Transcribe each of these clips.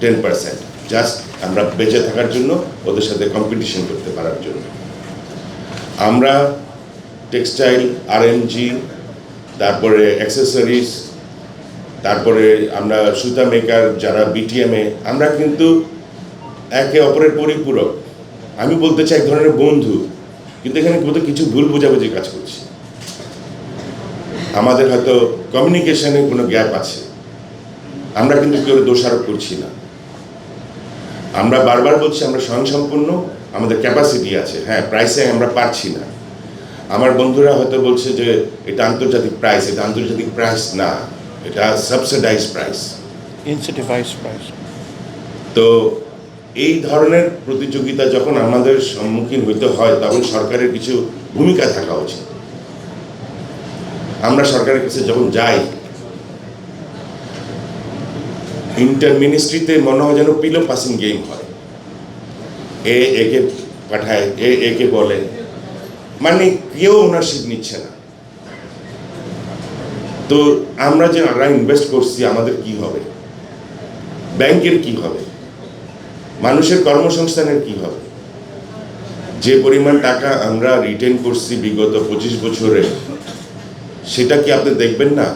Ten percent just আমরা বেঁচে থাকার জন্য ওদের সাথে কম্পিটিশন করতে পারার জন্য। আমরা টেক্সটাইল আরএমজি তারপরে অ্যাক্সেসরিজ তারপরে আমরা সুতা মেকার যারা বিটিএমে আমরা কিন্তু একে অপরের পরিপূরক। আমি বলতে চাই এক ধরনের বন্ধু, কিন্তু এখানে কোথাও কিছু ভুল বোঝাবুঝি কাজ করছি। আমাদের হয়তো কমিউনিকেশনে কোনো গ্যাপ আছে। আমরা কিন্তু কেউ দোষারোপ করছি না। আমরা বারবার বলছি আমরা স্বয়ংসম্পূর্ণ আমাদের ক্যাপাসিটি আছে। হ্যাঁ প্রাইসে আমরা পারছি না। আমার বন্ধুরা হয়তো বলছে যে এটা আন্তর্জাতিক প্রাইস এটা আন্তর্জাতিক প্রাইস না এটা সাবসিডাইজ প্রাইস incentivized প্রাইস তো এই ধরনের প্রতিযোগিতা যখন আমাদের সম্মুখীন হইতে হয় তখন সরকারের কিছু ভূমিকা থাকা উচিত। আমরা সরকারের কাছে যখন যাই ইন্টার মিনিস্ট্রিতে মনে হয় যেন পিলো পাসিং গেম হয়। এ একে পাঠায়, এ একে বলে। মানে কেউ ওনারশিপ নিচ্ছে না। তো আমরা যে আমরা ইনভেস্ট করছি, আমাদের কি হবে? ব্যাংকের কি হবে? মানুষের কর্মসংস্থানের কি হবে? যে পরিমাণ টাকা আমরা রিটেন করছি বিগত পঁচিশ বছরে, সেটা কি আপনি দেখবেন না?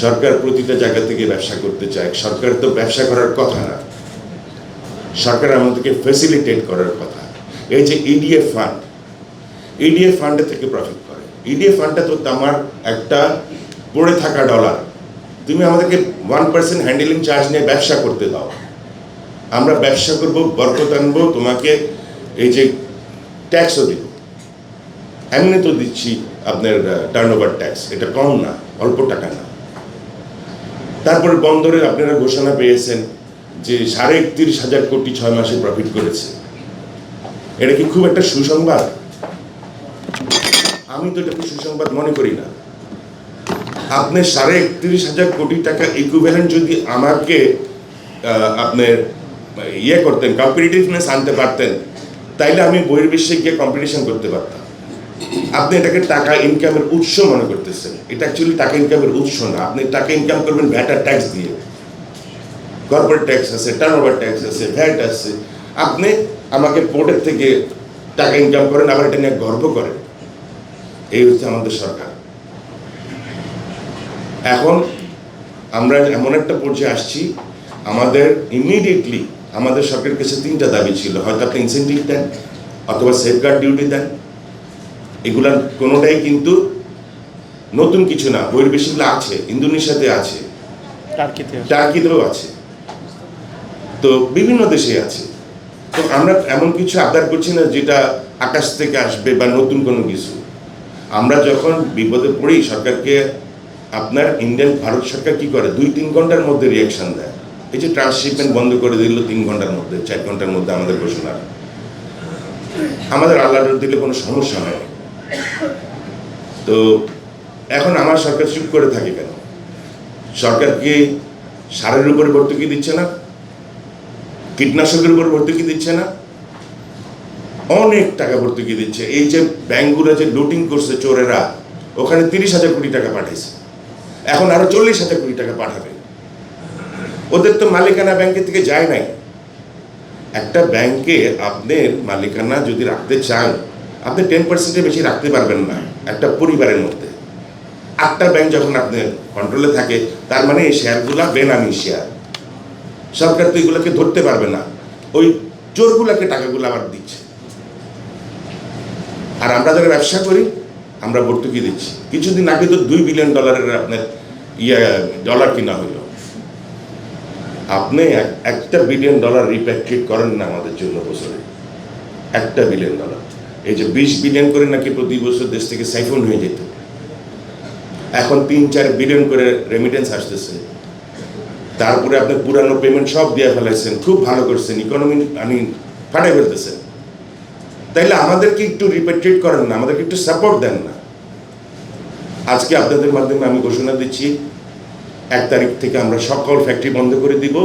সরকার প্রতিটা জায়গা থেকে ব্যবসা করতে চায়। সরকার তো ব্যবসা করার কথা না। সরকার আমাদেরকে ফেসিলিটেট করার কথা। এই যে ইডিএফ ফান্ড ইডিএফ ফান্ডে থেকে প্রফিট করে। ইডিএফ ফান্ডটা তো আমার একটা পড়ে থাকা ডলার তুমি আমাদেরকে ওয়ান পার্সেন্ট হ্যান্ডেলিং চার্জ নিয়ে ব্যবসা করতে দাও। আমরা ব্যবসা করব, বরকত আনব, তোমাকে এই যে ট্যাক্সও দিব। এমনি তো দিচ্ছি আপনার টার্ন ওভার ট্যাক্স এটা কম না, অল্প টাকা না। তারপরে বন্দরে আপনারা ঘোষণা পেয়েছেন যে সাড়ে একত্রিশ হাজার কোটি ছয় মাসে প্রফিট করেছে। এটা কি খুব একটা সুসংবাদ? আমি তো এটাকে সুসংবাদ মনে করি না। আপনি সাড়ে একত্রিশ হাজার কোটি টাকা ইকুইভ্যালেন্ট যদি আমাকে আপনার ইয়ে করতেন কম্পিটিটিভনেস আনতে পারতেন, তাইলে আমি বহির্বিশ্বে গিয়ে কম্পিটিশন করতে পারতাম। আপনি এটাকে টাকা ইনকামের উৎস মনে করতেছেন। এটা অ্যাকচুয়ালি টাকা ইনকামের উৎস না। আপনি টাকা ইনকাম করবেন ভ্যাটার ট্যাক্স দিয়ে। কর্পোরেট ট্যাক্স আছে টার্ন ওভার ট্যাক্স আছে ভ্যাট আছে। আপনি আমাকে পোর্টের থেকে টাকা ইনকাম করেন আবার এটা নিয়ে গর্ব করেন। এই হচ্ছে আমাদের সরকার। এখন আমরা এমন একটা পর্যায়ে আসছি, আমাদের ইমিডিয়েটলি আমাদের সরকারের কাছে তিনটা দাবি ছিল। হয়তো আপনি ইনসেন্টিভ দেন, অথবা সেফগার্ড ডিউটি দেন। এগুলার কোনোটাই কিন্তু নতুন কিছু না বহির্বিশ্বগুলো আছে ইন্দোনেশিয়াতে আছে। আছে। টার্কিতেও আছে। তো বিভিন্ন দেশে আছে। তো আমরা এমন কিছু আবদার করছি না যেটা আকাশ থেকে আসবে বা নতুন কোনো কিছু। আমরা যখন বিপদে পড়ি সরকারকে আপনার ইন্ডিয়ান ভারত সরকার কি করে? দুই তিন ঘণ্টার মধ্যে রিয়াকশন দেয়। এই যে ট্রান্সশিপমেন্ট বন্ধ করে দিল তিন ঘণ্টার মধ্যে চার ঘণ্টার মধ্যে আমাদের ঘোষণা। আমাদের আল্লাহ দিলে কোনো সমস্যা হয়। তো এখন আমার সরকার চুপ করে থাকে কেন? সরকার কি সারের উপরে ভর্তুকি দিচ্ছে না? কীটনাশকের উপর ভর্তুকি দিচ্ছে না? অনেক টাকা ভর্তুকি দিচ্ছে। এই যে ব্যাংকগুলো যে লুটিং করছে চোরেরা, ওখানে তিরিশ হাজার কোটি টাকা পাঠিয়েছে এখন আরও চল্লিশ হাজার কোটি টাকা পাঠাবে। ওদের তো মালিকানা ব্যাংকের থেকে যায় নাই। একটা ব্যাংকে আপনার মালিকানা যদি রাখতে চান আপনি টেন পার্সেন্টের বেশি রাখতে পারবেন না, একটা পরিবারের মধ্যে। আটটা ব্যাংক যখন আপনার কন্ট্রোলে থাকে, তার মানে এই শেয়ারগুলা বেনামি শেয়ার সরকার তো এগুলোকে ধরতে পারবে না। ওই চোরগুলাকে টাকাগুলো আবার দিচ্ছে। আর আমরা যারা ব্যবসা করি, আমরা ভর্তুকি দিচ্ছি। কিছুদিন আগে তো দুই বিলিয়ন ডলারের আপনার ইয়ে ডলার কিনা হইল। আপনি এক- একটা বিলিয়ন ডলার রিপ্যাট্রিয়েট করেন না আমাদের জন্য বছরে। একটা বিলিয়ন ডলার এই যে বিশ বিলিয়ন করে নাকি প্রতি বছর দেশ থেকে সাইফোন হয়ে যেত। এখন তিন, চার বিলিয়ন করে রেমিটেন্স আসতেছে। তারপরে আপনি পুরানো পেমেন্ট সব দিয়ে ফেলাইছেন, খুব ভালো করছেন ইকোনমি আমি ফাটাই ফেলতেছেন। তাইলে আমাদেরকে একটু রিপেট্রিয়েট করেন না, আমাদেরকে একটু সাপোর্ট দেন না। আজকে আপনাদের মাধ্যমে আমি ঘোষণা দিচ্ছি, এক তারিখ থেকে আমরা সকল ফ্যাক্টরি বন্ধ করে দিব,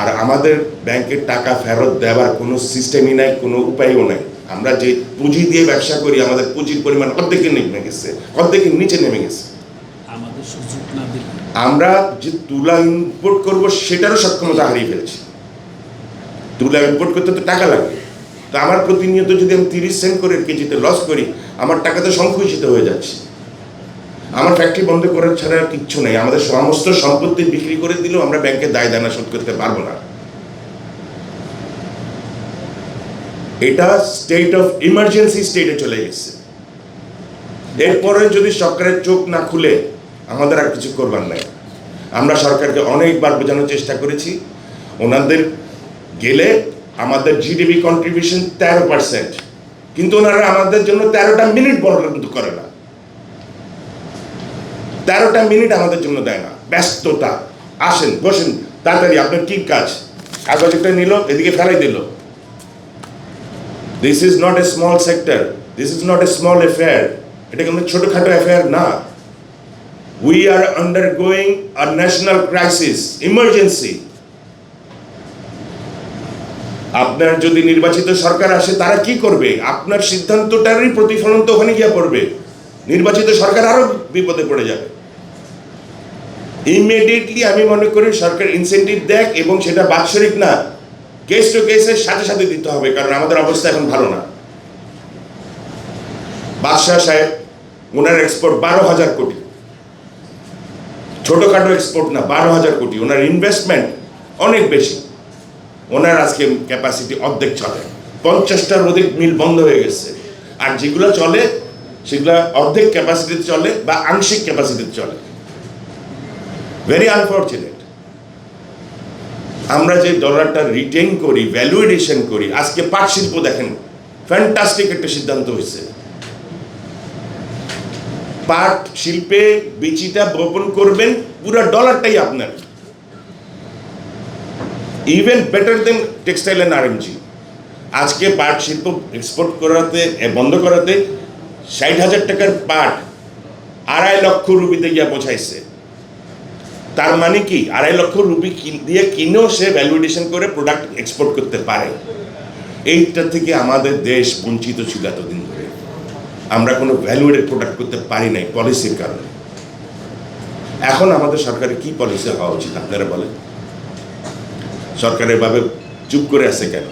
আর আমাদের ব্যাংকের টাকা ফেরত দেওয়ার কোনো সিস্টেমই নাই, কোনো উপায়ও নাই। আমরা যে পুঁজি দিয়ে ব্যবসা করি আমাদের পুঁজির পরিমাণ অর্ধেকে নেমে গেছে অর্ধেকের নিচে নেমে গেছে। আমরা যে তুলা ইম্পোর্ট করব সেটারও সক্ষমতা হারিয়ে ফেলছি। তুলা ইম্পোর্ট করতে তো টাকা লাগে। তো আমার প্রতিনিয়ত যদি আমি তিরিশ সেন্ট করে কেজিতে লস করি আমার টাকা তো সংকুচিত হয়ে যাচ্ছে। আমার ফ্যাক্টরি বন্ধ করার ছাড়া আর কিচ্ছু নেই। আমাদের সমস্ত সম্পত্তি বিক্রি করে দিলেও আমরা ব্যাংকে দায় দানা শোধ করতে পারব না। এটা স্টেট অফ ইমার্জেন্সি স্টেটে চলে গেছে। এরপরে যদি সরকারের চোখ না খুলে, আমাদের আর কিছু করবার নাই। আমরা সরকারকে অনেকবার বোঝানোর চেষ্টা করেছি। ওনাদের গেলে আমাদের জিডিপি কন্ট্রিবিউশন তেরো পার্সেন্ট কিন্তু ওনারা আমাদের জন্য তেরোটা মিনিট কিন্তু করে না। তেরোটা মিনিট আমাদের জন্য দেয় না। ব্যস্ততা। আসেন, বসেন, তাড়াতাড়ি, আপনার কি কাজ? কাগজ একটা নিল, এদিকে ফেলাই দিল। This is not a small sector this is not a small affair এটা কিন্তু ছোটখাটো অ্যাফেয়ার না। We are undergoing a national crisis emergency আপনার যদি নির্বাচিত সরকার আসে, তারা কি করবে? আপনার সিদ্ধান্তটারই প্রতিফলন তো ওখানে গিয়ে পড়বে। নির্বাচিত সরকার আরও বিপদে পড়ে যাবে। ইমিডিয়েটলি আমি মনে করি সরকার ইনসেন্টিভ দেখ এবং সেটা বাৎসরিক না। কেস টু কেসের সাথে সাথে দিতে হবে, কারণ আমাদের অবস্থা এখন ভালো না। বাদশাহ সাহেব ওনার এক্সপোর্ট বারো হাজার কোটি। ছোটখাটো এক্সপোর্ট না, বারো হাজার কোটি। ওনার ইনভেস্টমেন্ট অনেক বেশি। ওনার আজকে ক্যাপাসিটি অর্ধেক চলে। পঞ্চাশটার অধিক মিল বন্ধ হয়ে গেছে। আর যেগুলো চলে, সেগুলো অর্ধেক ক্যাপাসিটিতে চলে বা আংশিক ক্যাপাসিটিতে চলে। ভেরি আনফর্চুনেট আমরা যে ডলারটা রিটেন করি ভ্যালুয়েশন করি, আজকে পাট শিল্প দেখেন ফ্যান্টাস্টিক একটা সিদ্ধান্ত হয়েছে। পাট শিল্পে বিচিটা বপন করবেন, পুরো ডলারটাই আপনার। Even better then textile and RMG আজকে পাট শিল্প এক্সপোর্ট করাতে বন্ধ করাতে ষাট হাজার টাকার পাট আড়াই লক্ষ রুপিতে গিয়া পৌঁছাইছে। তার মানে কি? আড়াই লক্ষ রুপি দিয়ে কিনেও সে ভ্যালুয়েশন করে প্রোডাক্ট এক্সপোর্ট করতে পারে। এইটা থেকে আমাদের দেশ বঞ্চিত ছিল এতদিন ধরে। আমরা কোনো ভ্যালুয়েটেড প্রোডাক্ট করতে পারি নাই পলিসির কারণে। এখন আমাদের সরকারের কি পলিসি হওয়া উচিত, আপনারা বলেন? সরকারের ভাবে চুপ করে আছে কেন?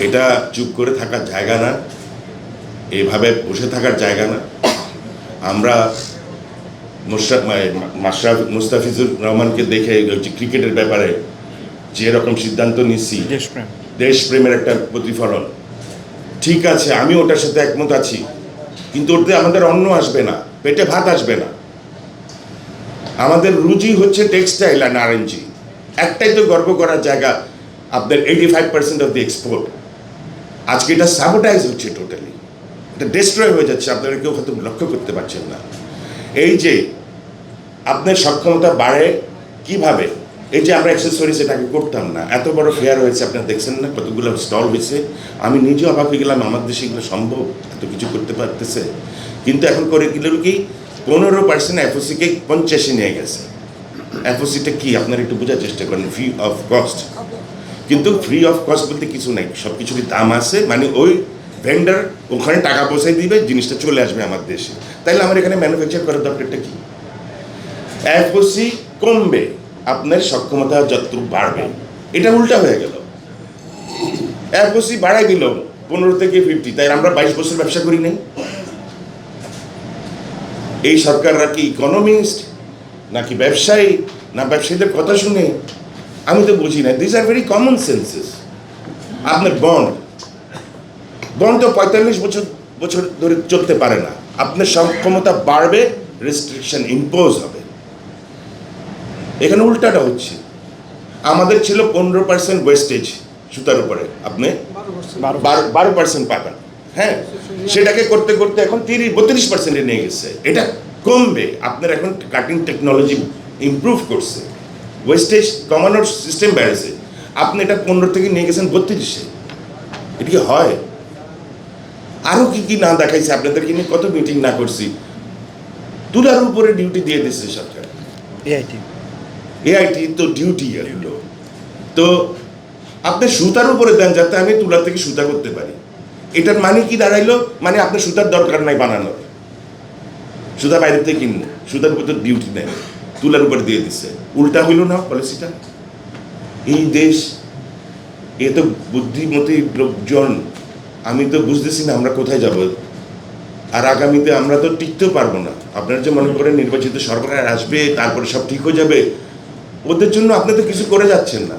এটা চুপ করে থাকার জায়গা না এইভাবে বসে থাকার জায়গা না। আমরা মুশরাফ মুস্তাফিজুর রহমানকে দেখে ক্রিকেটের ব্যাপারে যে রকম সিদ্ধান্ত নিচ্ছি দেশপ্রেম। দেশপ্রেমের একটা প্রতিফলন। ঠিক আছে আমি ওটার সাথে একমত আছি কিন্তু ওতে আমাদের অন্ন আসবে না পেটে ভাত আসবে না। আমাদের রুচি হচ্ছে টেক্সটাইল আর আরএনজি একটাই তো গর্ব করার জায়গা আপনার eighty five percent of the export আজকে এটা সাবোটাইজ হচ্ছে টোটালি এটা ডিস্ট্রয় হয়ে যাচ্ছে আপনারা কেউ হয়তো লক্ষ্য করতে পারছেন না। এই যে আপনার সক্ষমতা বাড়ে কীভাবে? এই যে আমরা অ্যাক্সেসরিজ এটাকে করতাম না এত বড় ফেয়ার হয়েছে আপনারা দেখছেন না কতগুলো স্টল হয়েছে। আমি নিজেও অবাক হয়ে গেলাম আমার দেশে এগুলো সম্ভব? এত কিছু করতে পারতেছে? কিন্তু এখন করে গেল কি? পনেরো পার্সেন্ট এফওসিকে পঞ্চাশে নিয়ে গেছে। এফওসিটা কি? আপনারা একটু বোঝার চেষ্টা করেন ফ্রি অফ কস্ট কিন্তু ফ্রি অফ কস্ট বলতে কিছু নাই সব কিছুরই দাম আছে মানে ওই ভেন্ডার ওখানে টাকা পয়সায় দিবে, জিনিসটা চলে আসবে আমার দেশে। তাইলে আমার এখানে ম্যানুফ্যাকচার করার দরকারটা কি? এফওসি কমবে, আপনার সক্ষমতা যত বাড়বে। এটা উল্টা হয়ে গেল। এফওসি বাড়াই দিল, পনেরো থেকে ফিফটি তাই আমরা বাইশ বছর ব্যবসা করি নাই। এই সরকাররা কি ইকোনমিস্ট নাকি ব্যবসায়ী, না ব্যবসায়ীদের কথা শুনে? আমি তো বুঝি না this are very common senses আপনার বন্ড বন্ড তো পঁয়তাল্লিশ বছর বছর ধরে চলতে পারে না। আপনার সক্ষমতা বাড়বে রেস্ট্রিকশন ইম্পোজ হবে। এখানে উল্টাটা হচ্ছে। আমাদের ছিল পনেরো পার্সেন্ট ওয়েস্টেজ সুতার উপরে। আপনি বারো বারো বারো পার্সেন্ট পাবেন। হ্যাঁ সেটাকে করতে করতে এখন তিরিশ বত্রিশ পার্সেন্টে নিয়ে গেছে। এটা কমবে। আপনার এখন কাটিং টেকনোলজি ইমপ্রুভ করছে। ওয়েস্টেজ কমানোর সিস্টেম বেড়েছে। আপনি এটা পনেরো থেকে নিয়ে গেছেন বত্রিশে। এটি কি হয়? আরও কি কি না দেখাইছে আপনাদেরকে নিয়ে? কত মিটিং না করছি। তুলার উপরে ডিউটি দিয়ে দিচ্ছে সরকার। এআইটি এআইটি তো ডিউটি এগুলো তো। আপনি সুতার উপরে দেন যাতে আমি তুলা থেকে সুতা করতে পারি। এটার মানে কি দাঁড়াইলো? মানে আপনার সুতার দরকার নাই বানানোর। সুতা বাইরে থেকে কিনবো। সুতার উপর তো ডিউটি নেই। তুলার উপর দিয়ে দিচ্ছে উল্টা হইল না পলিসিটা এই দেশ এ তো বুদ্ধিমতী লোকজন আমি তো বুঝতেছি না আমরা কোথায় যাব। আর আগামীতে আমরা তো টিকতেও পারব না। আপনার যে মনে করেন নির্বাচিত সরকার আসবে, তারপরে সব ঠিক হয়ে যাবে, ওদের জন্য আপনি তো কিছু করে যাচ্ছেন না।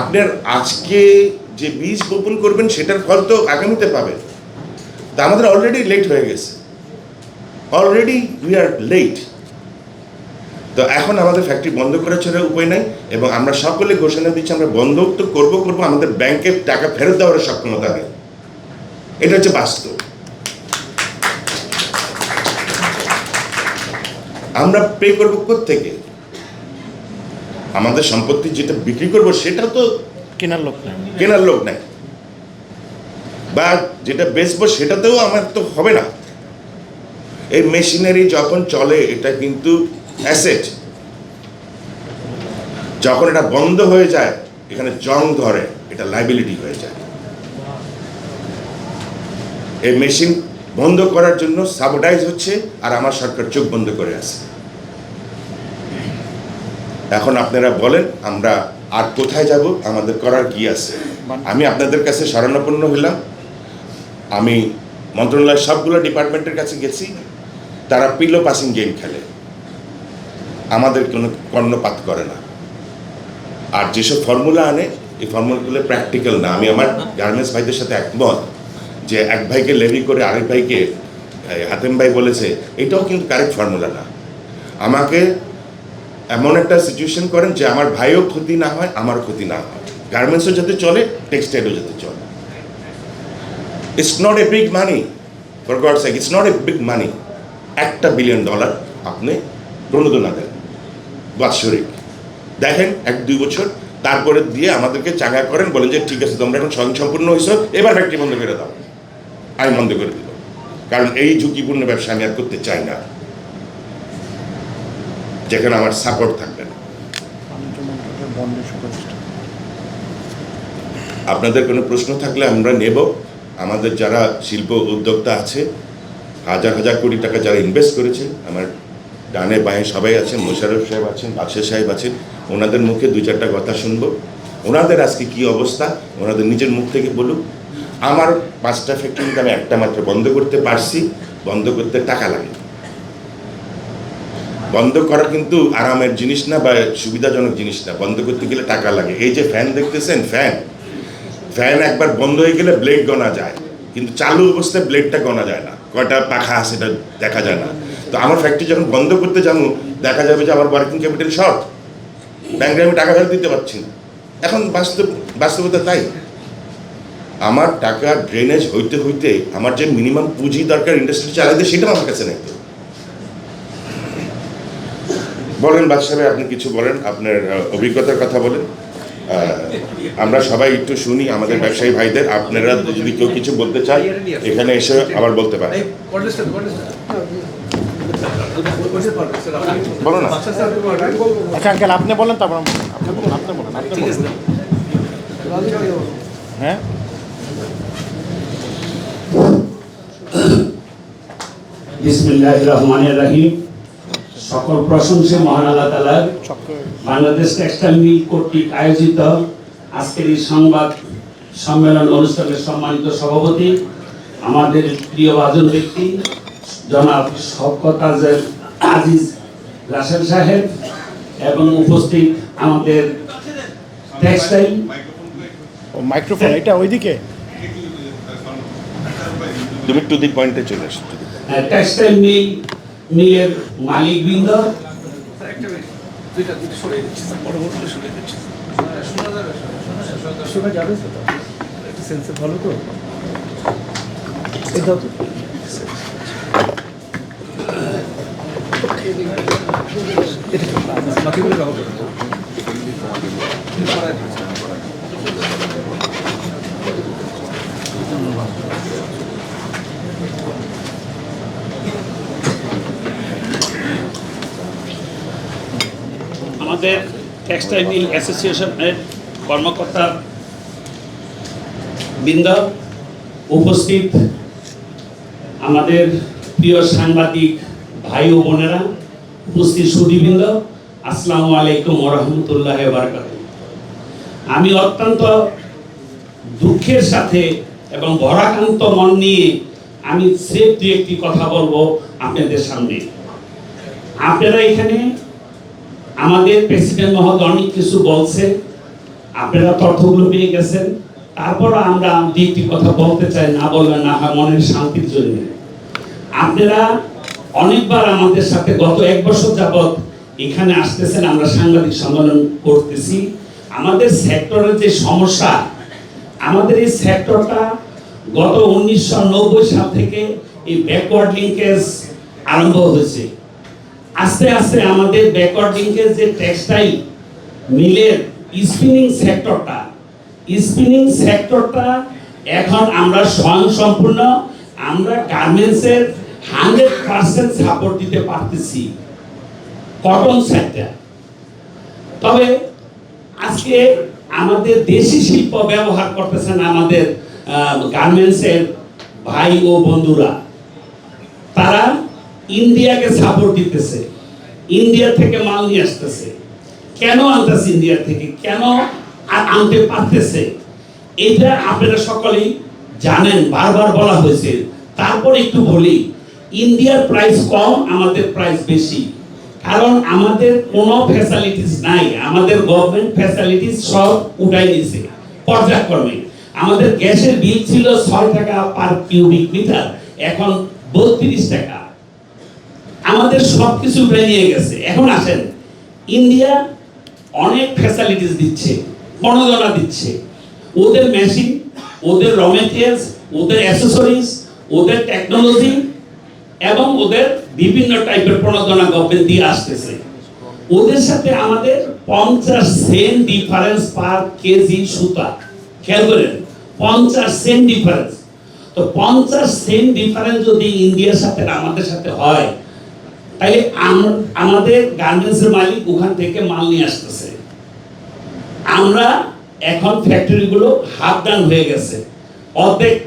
আপনার আজকে যে বীজ বপন করবেন, সেটার ফল তো আগামীতে পাবেন। তা আমাদের অলরেডি লেট হয়ে গেছে। অলরেডি উই আর লেট তো এখন আমাদের ফ্যাক্টরি বন্ধ করা ছাড়া উপায় নাই এবং আমরা সকলে ঘোষণা দিচ্ছি আমরা বন্ধ তো করব করব আমাদের ব্যাংকে টাকা ফেরত দেওয়ার সক্ষমতা নেই। এটা হচ্ছে বাস্তব। আমরা পে করব থেকে আমাদের সম্পত্তি যেটা বিক্রি করব সেটা তো কেনার লোক নেই। কেনার লোক নাই। বা যেটা বেচবো সেটাতেও আমার তো হবে না। এই মেশিনারি যখন চলে এটা কিন্তু অ্যাসেট। যখন এটা বন্ধ হয়ে যায়, এখানে জং ধরে, এটা লাইবিলিটি হয়ে যায়। এই মেশিন বন্ধ করার জন্য সাবটাইজ হচ্ছে, আর আমার সরকার চোখ বন্ধ করে আছে। এখন আপনারা বলেন, আমরা আর কোথায় যাব? আমাদের করার কি আছে? আমি আপনাদের কাছে শরণাপন্ন হইলাম আমি মন্ত্রণালয়ের সবগুলো ডিপার্টমেন্টের কাছে গেছি। তারা পিলো পাসিং গেম খেলে। আমাদের কোনো কর্ণপাত করে না। আর যেসব ফর্মুলা আনে, এই ফর্মুলাগুলো প্র্যাকটিক্যাল না। আমি আমার গার্মেন্টস ভাইদের সাথে একমত যে এক ভাইকে লেভি করে আরেক ভাইকে হাতেম ভাই বলেছে, এটাও কিন্তু কারেক্ট ফর্মুলা না। আমাকে এমন একটা সিচুয়েশন করেন যে আমার ভাইও ক্ষতি না হয় আমার ক্ষতি না হয়। গার্মেন্টসও যাতে চলে টেক্সটাইলও যাতে চলে। It's not a big money for God sake it's not a big money একটা বিলিয়ন ডলার আপনি প্রণোদনা দেন। বাৎসরিক দেখেন, এক, দুই বছর, তারপরে দিয়ে আমাদেরকে চাঙ্গা করেন, বলেন যে, ঠিক আছে, তোমরা এখন স্বয়ংসম্পূর্ণ হয়েছো এবার ফ্যাক্টরি বন্ধ করে দাও। আমি বন্ধ করে দিল কারণ এই ঝুঁকিপূর্ণ ব্যবসা আমি আর করতে চাই না। যেখানে আমার সাপোর্ট থাকবে না। আপনাদের কোনো প্রশ্ন থাকলে আমরা নেব। আমাদের যারা শিল্প উদ্যোক্তা আছে, হাজার হাজার কোটি টাকা যারা ইনভেস্ট করেছে, আমার ডানে বাঁয়ে সবাই আছেন মোশারফ সাহেব আছেন বাদশাহ সাহেব আছেন, ওনাদের মুখে দুই চারটা কথা শুনব। ওনাদের আজকে কি অবস্থা? ওনাদের নিজের মুখ থেকে বলুক। আমার পাঁচটা ফ্যাক্টরিতে আমি একটা মাত্র বন্ধ করতে পারছি, বন্ধ করতে টাকা লাগে। বন্ধ করা কিন্তু আরামের জিনিস না বা সুবিধাজনক জিনিস না। বন্ধ করতে গেলে টাকা লাগে। এই যে ফ্যান দেখতেছেন ফ্যান ফ্যান একবার বন্ধ হয়ে গেলে ব্লেড গনা যায়। কিন্তু চালু অবস্থায় ব্লেডটা গনা যায় না। কয়টা পাখা আছে এটা দেখা যায় না। তো আমার ফ্যাক্টরি যখন বন্ধ করতে যাব দেখা যাবে যে আমার ওয়ার্কিং ক্যাপিটাল শর্ট ব্যাংকে আমি টাকা ফেরত দিতে পারছি না। এখন বাস্তব, বাস্তবতা তাই। আমার টাকা ড্রেনেজ হইতে হইতে আমার যে মিনিমাম পুঁজি দরকার ইন্ডাস্ট্রি চালাতে সেটাও আমার কাছে নেই বলেন বাদশাহ আপনি কিছু বলেন, আপনার অভিজ্ঞতার কথা বলেন। আমরা সবাই একটু শুনি আমাদের ব্যবসায়ী ভাইদের, আপনারা যদি কেউ কিছু বলতে চান এখানে এসে আবার বলতে পারেন। বলো না। আচ্ছা আঙ্কেল আপনি বলেন তারপর আমি আপনি বলুন আপনি বলেন আপনি বলুন। হ্যাঁ? বিসমিল্লাহ রহমানের রাহিম। সকল প্রশংসা মহান আল্লাহ তালার বাংলাদেশ টেক্সটাইল মিল কর্তৃক আয়োজিত আজকের এই সংবাদ সম্মেলন অনুষ্ঠানের সম্মানিত সভাপতি আমাদের প্রিয় বাজন ব্যক্তি জনাব শওকত আজের আজিজ রাসেল সাহেব এবং উপস্থিত আমাদের টেক্সটাইল ও মাইক্রোফোন এটা ওইদিকে তুমি টু দি পয়েন্টে চলে আসো. টেক্সটাইল মিল মিলের মালিকবৃন্দ শোনা যাবে তো সেন্সে ভালো তো এটা আমাদের টেক্সটাইল মিল অ্যাসোসিয়েশনের কর্মকর্তা বৃন্দ উপস্থিত আমাদের প্রিয় সাংবাদিক ভাই ও বোনেরা, উপস্থিত সুদীবৃন্দ আসসালামু আলাইকুম ওরহমতুল্লাহ বারকাত আমি অত্যন্ত দুঃখের সাথে এবং ভরাকান্ত মন নিয়ে আমি সেফ দু একটি কথা বলব আপনাদের সামনে। আপনারা এখানে আমাদের প্রেসিডেন্ট মহোদয় অনেক কিছু বলছে, আপনারা তথ্যগুলো পেয়ে গেছেন। তারপর আমরা দু একটি কথা বলতে চাই, না বললে না মনের শান্তির জন্য। আপনারা অনেকবার আমাদের সাথে গত এক বছর যাবৎ এখানে আসতেছেন, আমরা সাংবাদিক সম্মেলন করতেছি। আমাদের সেক্টরের যে সমস্যা, আমাদের এই সেক্টরটা গত উনিশশো নব্বই সাল থেকে এই ব্যাকওয়ার্ড লিঙ্কেজ আরম্ভ হয়েছে। আস্তে আস্তে আমাদের ব্যাকওয়ার্ড লিঙ্কেজ যে টেক্সটাইল মিলের স্পিনিং সেক্টরটা স্পিনিং সেক্টরটা এখন আমরা স্বয়ং সম্পূর্ণ আমরা গার্মেন্টসের হান্ড্রেড পার্সেন্ট সাপোর্ট দিতে পারতেছি। কটন সেক্টর তবে আজকে আমাদের দেশি শিল্প ব্যবহার করতেছেন আমাদের গার্মেন্টসের ভাই ও বন্ধুরা। তারা ইন্ডিয়াকে সাপোর্ট দিতেছে। ইন্ডিয়া থেকে মাল নিয়ে আসতেছে। কেন আনতেছে ইন্ডিয়া থেকে? কেন আর আনতে পারতেছে? এটা আপনারা সকলেই জানেন, বারবার বলা হয়েছে। তারপর একটু বলি ইন্ডিয়ার প্রাইস কম, আমাদের প্রাইস বেশি। কারণ আমাদের কোনো ফ্যাসিলিটিস নাই, আমাদের গভর্নমেন্ট ফ্যাসিলিটিস সব উঠাই নিছে পর্যায়ক্রমে। আমাদের গ্যাসের বিল ছিল ছয় টাকা পার কিউবিক মিটার এখন বত্রিশ টাকা। আমাদের সব কিছু নিয়ে গেছে। এখন আসেন, ইন্ডিয়া অনেক ফ্যাসিলিটিস দিচ্ছে, প্রণোদনা দিচ্ছে। ওদের মেশিন ওদের র মেটেরিয়ালস ওদের অ্যাসেসরিজ ওদের টেকনোলজি এবং ওদের বিভিন্ন টাইপের প্রণোদনা গভর্নমেন্ট দিয়ে আসতেছে। ওদের সাথে আমাদের পঞ্চাশ সেন্ট ডিফারেন্স পার কেজি সুতা। খেয়াল করেন, পঞ্চাশ সেন্ট ডিফারেন্স তো পঞ্চাশ সেন্ট ডিফারেন্স যদি ইন্ডিয়ার সাথে আমাদের সাথে হয়, তাহলে আম- আমাদের গার্মেন্টসের মালিক ওখান থেকে মাল নিয়ে আসতেছে। আমরা এখন ফ্যাক্টরিগুলো হাফ ডান হয়ে গেছে। অর্ধেক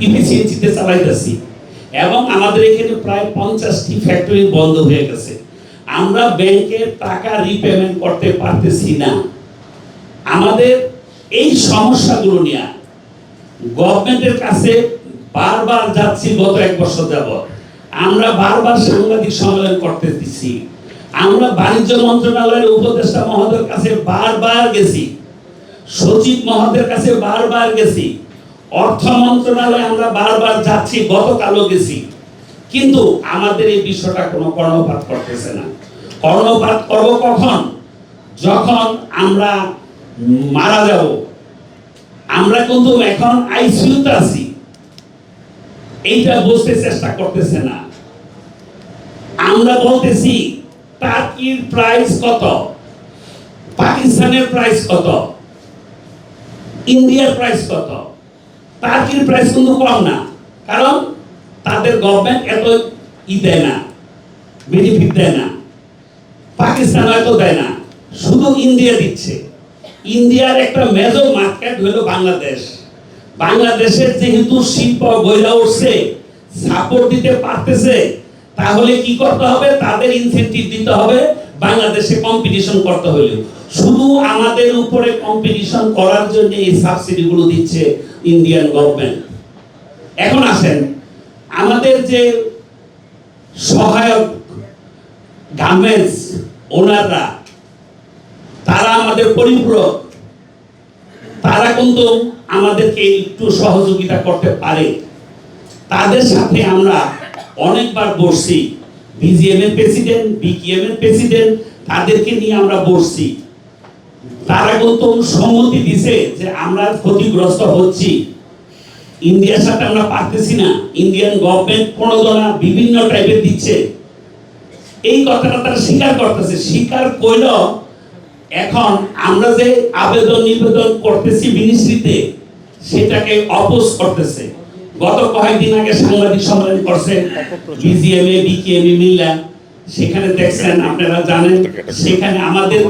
ইফিসিয়েন্সিতে চালাইতেছি। এবং আমাদের এখানে প্রায় পঞ্চাশটি ফ্যাক্টরি বন্ধ হয়ে গেছে। আমরা ব্যাংকে টাকা রিপেমেন্ট করতে পারতেছি না। আমাদের এই সমস্যাগুলো নিয়ে গভর্নমেন্টের কাছে বারবার যাচ্ছি গত এক বছর যাব আমরা বারবার সাংবাদিক সম্মেলন করতে দিচ্ছি আমরা বাণিজ্য মন্ত্রণালয়ের উপদেষ্টা মহোদয়ের কাছে বারবার গেছি। সচিব মহোদয়ের কাছে বারবার গেছি। অর্থ মন্ত্রণালয়ে আমরা বারবার যাচ্ছি, গতকালও গেছি। কিন্তু আমাদের এই বিষয়টা কোনো কর্ণপাত করতেছে না। কর্ণপাত করব কখন? যখন আমরা মারা যাব। আমরা কিন্তু এখন আইসিইউতে আছি। এইটা বুঝতে চেষ্টা করতেছে না। আমরা বলতেছি, টার্কির প্রাইস কত? পাকিস্তানের প্রাইস কত? ইন্ডিয়ার প্রাইস কত? টার্কির প্রাইস কিন্তু কম না। কারণ তাদের গভর্নমেন্ট এত ই দেয় না বেনিফিট দেয় না। পাকিস্তান হয়তো দেয় না, শুধু ইন্ডিয়া দিচ্ছে। ইন্ডিয়ার একটা মেজর মার্কেট হলো বাংলাদেশ। বাংলাদেশের যেহেতু শিল্প গইরা উঠছে সাপোর্ট দিতে পারতেছে, তাহলে কি করতে হবে? তাদের ইনসেন্টিভ দিতে হবে, বাংলাদেশে কম্পিটিশন করতে হলে শুধু আমাদের উপরে কম্পিটিশন করার জন্য এই সাবসিডিগুলো দিচ্ছে ইন্ডিয়ান গভর্নমেন্ট এখন আসেন, আমাদের যে সহায়ক গার্মেন্টস ওনাররা, তারা আমাদের পরিপূরক। তারা কিন্তু আমাদেরকে একটু সহযোগিতা করতে পারে। তাদের সাথে আমরা অনেকবার বসছি। বিজিএম এর প্রেসিডেন্ট বিকিএম এর প্রেসিডেন্ট তাদেরকে নিয়ে আমরা বসছি। তারা কিন্তু সম্মতি দিছে যে আমরা ক্ষতিগ্রস্ত হচ্ছি। ইন্ডিয়ার সাথে আমরা পারতেছি না। ইন্ডিয়ান গভর্নমেন্ট প্রণোদনা বিভিন্ন টাইপের দিচ্ছে। এই কথাটা তারা স্বীকার করতেছে। স্বীকার কইল, এখন আমরা যে আবেদন নিবেদন করতেছি মিনিস্ট্রিতে সেটাকে অপোজ করতেছে। গত কয়েকদিন আগে সাংবাদিক সম্মেলন করছে বিজিএমএ বিকেএমএ মিল্লা সেখানে দেখছেন, আপনারা জানেন, সেখানে আমাদের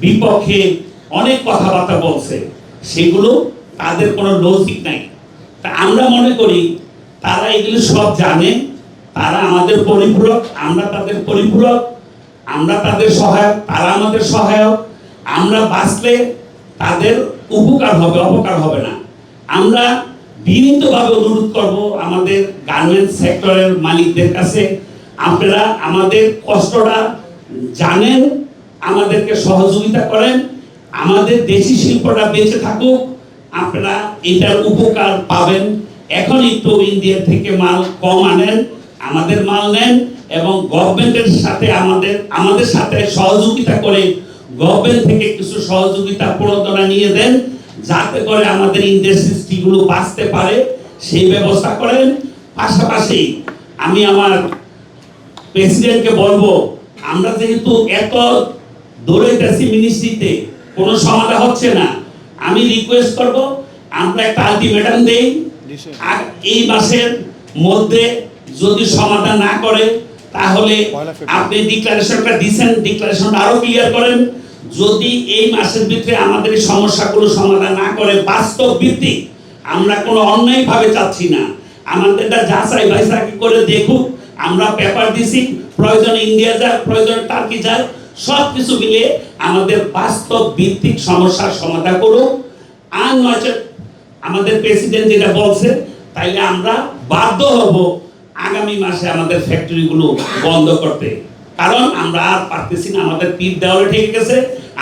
বিপক্ষে অনেক কথাবার্তা বলছে। সেগুলো তাদের কোনো লজিক নাই। তা আমরা মনে করি, তারা এগুলো সব জানে, তারা আমাদের পরিপূরক, আমরা তাদের পরিপূরক, আমরা তাদের সহায়ক, তারা আমাদের সহায়ক। আমরা বাঁচলে তাদের উপকার হবে, অপকার হবে না। আমরা বিনীতভাবে অনুরোধ করব আমাদের গার্মেন্টস সেক্টরের মালিকদের কাছে, আপনারা আমাদের কষ্টটা জানেন আমাদেরকে সহযোগিতা করেন। আমাদের দেশি শিল্পটা বেঁচে থাকুক। আপনারা এটার উপকার পাবেন। এখনই তো ইন্ডিয়া থেকে মাল কম আনেন, আমাদের মাল নেন এবং গভর্নমেন্টের সাথে আমাদের আমাদের সাথে সহযোগিতা করে গভর্নমেন্ট থেকে কিছু সহযোগিতা প্রণোদনা নিয়ে দেন, যাতে করে আমাদের ইন্ডাস্ট্রিগুলো বাঁচতে পারে, সেই ব্যবস্থা করেন। পাশাপাশি আমি আমার প্রেসিডেন্টকে বলব, আমরা যেহেতু এত দৌড়াইতেছি মিনিস্ট্রিতে কোনো সমাধান হচ্ছে না। আমি রিকোয়েস্ট করব আমরা একটা আলটিমেটাম দেই। আর এই মাসের মধ্যে যদি সমাধান না করে তাহলে আপনি ডিক্লারেশনটা দিছেন ডিক্লারেশনটা আরও ক্লিয়ার করেন। যদি এই মাসের ভিতরে আমাদের এই সমস্যাগুলো সমাধান না করে বাস্তব ভিত্তিক আমরা কোনো অন্যায় ভাবে চাচ্ছি না। আমাদেরটা যাচাই বাছাই করে দেখুক আমরা পেপার দিছি প্রয়োজন ইন্ডিয়া যায় প্রয়োজন টার্কি যায় সব কিছু মিলে আমাদের বাস্তব ভিত্তিক সমস্যার সমাধান করুক। আর নয়তো আমাদের প্রেসিডেন্ট যেটা বলছে, তাইলে আমরা বাধ্য হব আগামী মাসে আমাদের ফ্যাক্টরিগুলো বন্ধ করতে। কারণ আমরা আর পারতেছি না, আমাদের পিঠ দেওয়ালে ঠেকে গেছে,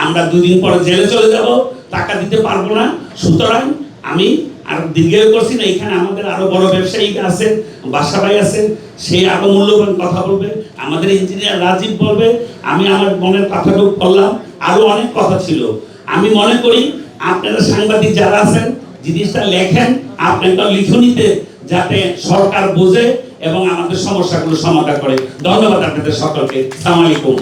আমরা দুদিন পরে জেলে চলে যাব, টাকা দিতে পারব না। সুতরাং আমি আর দীর্ঘায়ু করছি না, এখানে আমাদের আরও বড় ব্যবসায়ী আছেন বাসা ভাই আছেন সে আরও মূল্যবান কথা বলবে। আমাদের ইঞ্জিনিয়ার রাজীব বলবে, আমি আমার মনের কথাটুকু বললাম। আরও অনেক কথা ছিল। আমি মনে করি আপনারা সাংবাদিক যারা আছেন, জিনিসটা লেখেন আপনারা লিখনিতে যাতে সরকার বোঝে এবং আমাদের সমস্যাগুলো সমাধান করে। ধন্যবাদ আপনাদের সকলকে। সালাম আলাইকুম।